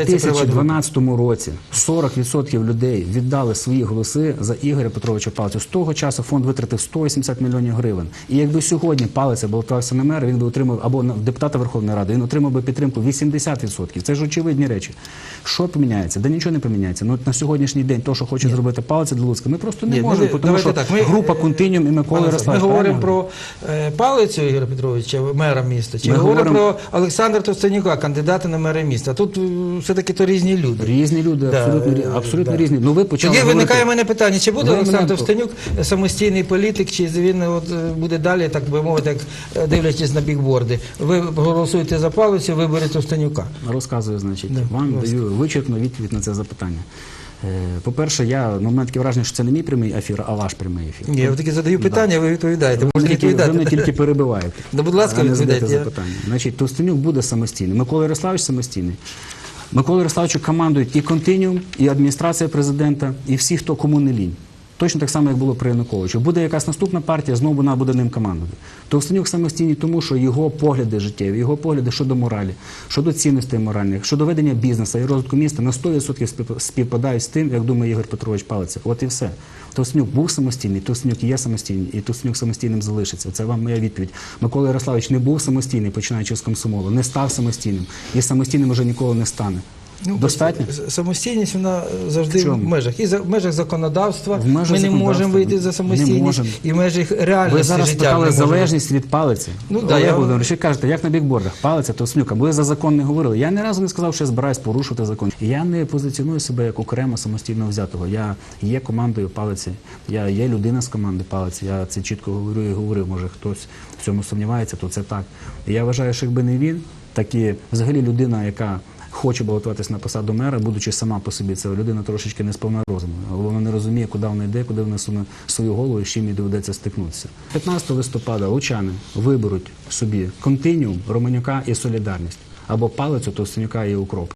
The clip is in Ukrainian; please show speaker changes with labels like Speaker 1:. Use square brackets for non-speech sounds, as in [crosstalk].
Speaker 1: являється
Speaker 2: 2012 році 40% людей віддали свої голоси за Ігоря Петровича Палицю. З того часу фонд витратив 180 мільйонів гривень. І якби сьогодні Палиця балотувався на мера, він би отримав або депутата Верховної Ради, він отримав би підтримку 80%. Це ж очевидні речі. Що поміняється? Да нічого не поміняється. Ну на сьогоднішній день, то, що хоче зробити Палиця для Луцька, ми просто не
Speaker 1: Ні,
Speaker 2: можемо,
Speaker 1: ми-
Speaker 2: тому що
Speaker 1: так, ми,
Speaker 2: група
Speaker 1: е,
Speaker 2: Континіум і Микола
Speaker 1: Пане
Speaker 2: Ярославович.
Speaker 1: Ми говоримо про е, палицю Ігоря Петровича, мера міста, чи
Speaker 2: Ми
Speaker 1: говоримо про Олександра Товстенюка, кандидата на мера міста. Тут е, все-таки то різні люди.
Speaker 2: Різні люди,
Speaker 1: Да,
Speaker 2: абсолютно,
Speaker 1: е,
Speaker 2: абсолютно
Speaker 1: да.
Speaker 2: різні. Ну ви почали
Speaker 1: Тоді
Speaker 2: говорити-
Speaker 1: виникає в мене питання, чи буде
Speaker 2: Ви
Speaker 1: Олександр
Speaker 2: мене-
Speaker 1: Товстенюк самостійний політик, чи він от, е, буде далі, так би мовити, як е, дивлячись на бікборди. Ви голосуєте за палицю, виберете Товстенюка.
Speaker 2: Розказую, значить,
Speaker 1: Да,
Speaker 2: вам
Speaker 1: будь ласка.
Speaker 2: даю вичерпну відповідь на це запитання. Е, По-перше, я ну, в мене таке враження, що це не мій прямий ефір, а ваш прямий ефір.
Speaker 1: Ні, я таки задаю питання, ви відповідаєте.
Speaker 2: Ви
Speaker 1: Можете
Speaker 2: мене тільки, ви
Speaker 1: відповідати.
Speaker 2: тільки перебиваєте. [laughs]
Speaker 1: Ну, будь ласка,
Speaker 2: а не задаєте
Speaker 1: відповідайте.
Speaker 2: Запитання. Значить, Товстенюк буде самостійний. Микола Ярославович самостійний. Микола Ярославовичу командують і континіум, і адміністрація президента, і всі, хто кому не лінь. Точно так само, як було при Януковичу. Буде якась наступна партія, знову вона буде ним командувати. Товстенюк самостійний, тому що його погляди життєві, його погляди щодо моралі, щодо цінностей моральних, щодо ведення бізнесу і розвитку міста на 100% співпадають з тим, як думає Ігор Петрович Палиця. От і все. Товстенюк був самостійний, Товстенюк є самостійний, і Товстенюк самостійним залишиться. Це вам моя відповідь. Микола Ярославович не був самостійний, починаючи з комсомолу, не став самостійним і самостійним вже ніколи не стане.
Speaker 1: Ну,
Speaker 2: Достатньо?
Speaker 1: Самостійність вона завжди
Speaker 2: В
Speaker 1: в, межах. І за, в межах законодавства
Speaker 2: В межах
Speaker 1: ми не можемо вийти за самостійність, і в межах реальності
Speaker 2: Ви зараз
Speaker 1: життя.
Speaker 2: питали залежність від палиці.
Speaker 1: Ну, да, я-
Speaker 2: Володимирович, ви кажете, як на бікбордах, палиця, Товстенюк, а ви за закон не говорили. Я ні разу не сказав, що я збираюсь порушувати закон. Я не позиціоную себе як окремо самостійно взятого. Я є командою палиці, я є людина з команди палиці. Я це чітко говорю і говорив. Може хтось в цьому сумнівається, то це так. І я вважаю, що якби не він, так і взагалі людина, яка хоче балотуватись на посаду мера, будучи сама по собі, це людина трошечки не сповна розуму. Вона не розуміє, куди вона йде, куди вона суне свою голову і з чим їй доведеться стикнутися. 15 листопада лучани виберуть собі континіум, Романюка і солідарність або палицю Товстенюка і укроп.